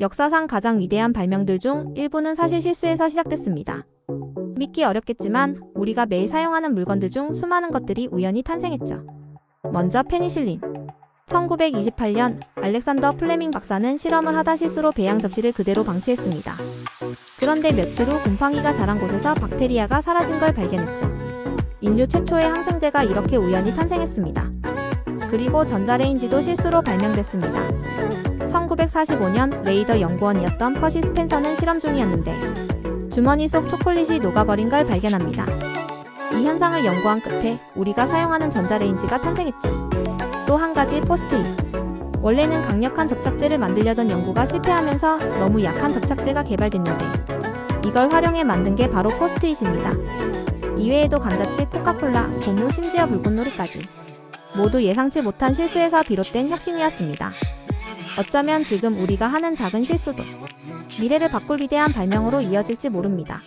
역사상 가장 위대한 발명들 중 일부는 사실 실수에서 시작됐습니다. 믿기 어렵겠지만 우리가 매일 사용하는 물건들 중 수많은 것들이 우연히 탄생했죠. 먼저 페니실린. 1928년 알렉산더 플레밍 박사는 실험을 하다 실수로 배양 접시를 그대로 방치했습니다. 그런데 며칠 후 곰팡이가 자란 곳에서 박테리아가 사라진 걸 발견했죠. 인류 최초의 항생제가 이렇게 우연히 탄생했습니다. 그리고 전자레인지도 실수로 발명됐습니다. 1945년 레이더 연구원이었던 퍼시 스펜서는 실험 중이었는데 주머니 속 초콜릿이 녹아버린 걸 발견합니다. 이 현상을 연구한 끝에 우리가 사용하는 전자레인지가 탄생했죠. 또 한 가지 포스트잇. 원래는 강력한 접착제를 만들려던 연구가 실패하면서 너무 약한 접착제가 개발됐는데 이걸 활용해 만든 게 바로 포스트잇입니다. 이외에도 감자칩, 코카콜라, 고무, 심지어 불꽃놀이까지 모두 예상치 못한 실수에서 비롯된 혁신이었습니다. 어쩌면 지금 우리가 하는 작은 실수도 미래를 바꿀 위대한 발명으로 이어질지 모릅니다.